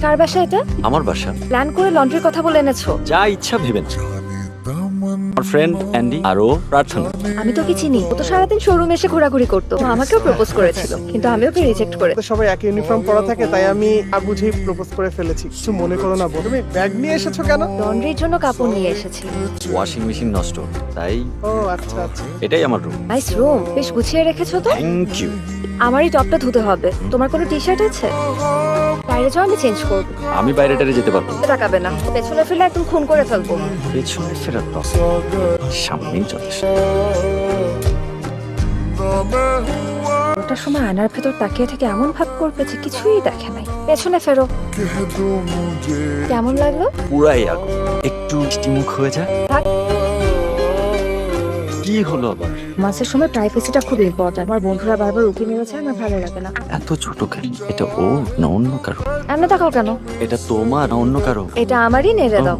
কার বাসা এটা? আমার বাসা। প্ল্যান করে লন্ড্রির কথা বলে এনেছো। যা ইচ্ছা ভেবেন আমার ফ্রেন্ড অ্যান্ডি আরও প্রার্থনা। আমি তো চিনি। ও তো সারাদিন শোরুমে এসে ঘোরাঘুরি করতো। ও আমাকেও প্রপোজ করেছিল কিন্তু আমি ওকে রিজেক্ট করে। তো সবাই এক ইউনিফর্ম পরা থাকে তাই আমি না বুঝেই প্রপোজ করে ফেলেছি। কিছু মনে করো না। তুমি ব্যাগ নিয়ে এসেছ কেন? লন্ড্রির জন্য কাপড় নিয়ে এসেছি। ওয়াশিং মেশিন নষ্ট তাই ও আচ্ছা আচ্ছা। এটাই আমার রুম নাইস রুম বেশ গুছিয়ে রেখেছো তো? থ্যাংক ইউ আমারই টপটা ধুতে হবে। তোমার কোনো টি শার্ট আছে? বাইরে যাও আমি চেঞ্জ করব। আমি বাইরে টাইরে যেতে পারব না। তাকাবে না। পেছনে ফেলে একদম খুন করে ফেলব। পেছনে দশ সামনেই যথেষ্ট ওটার সময় আয়নার ভেতর তাকিয়ে থেকে এমন ভাব করবে যে কিছুই দেখে নাই। পেছনে ফেরো। কেমন লাগল? পুরাই আগুন একটু মিষ্টি মুখ হয়ে যায়। থাক। কি হলো আবার? মাসের সময় প্রাইভেসিটা খুব ইম্পর্টেন্ট আমার বন্ধুরা বারবার উকি মেরেছে আমার ভালো লাগে না। এত ছোট কেন? এটা ও না অন্য কারও? এমন তাকাও কেন? এটা তোমার না অন্য কারও? এটা আমারই নেড়ে দাও।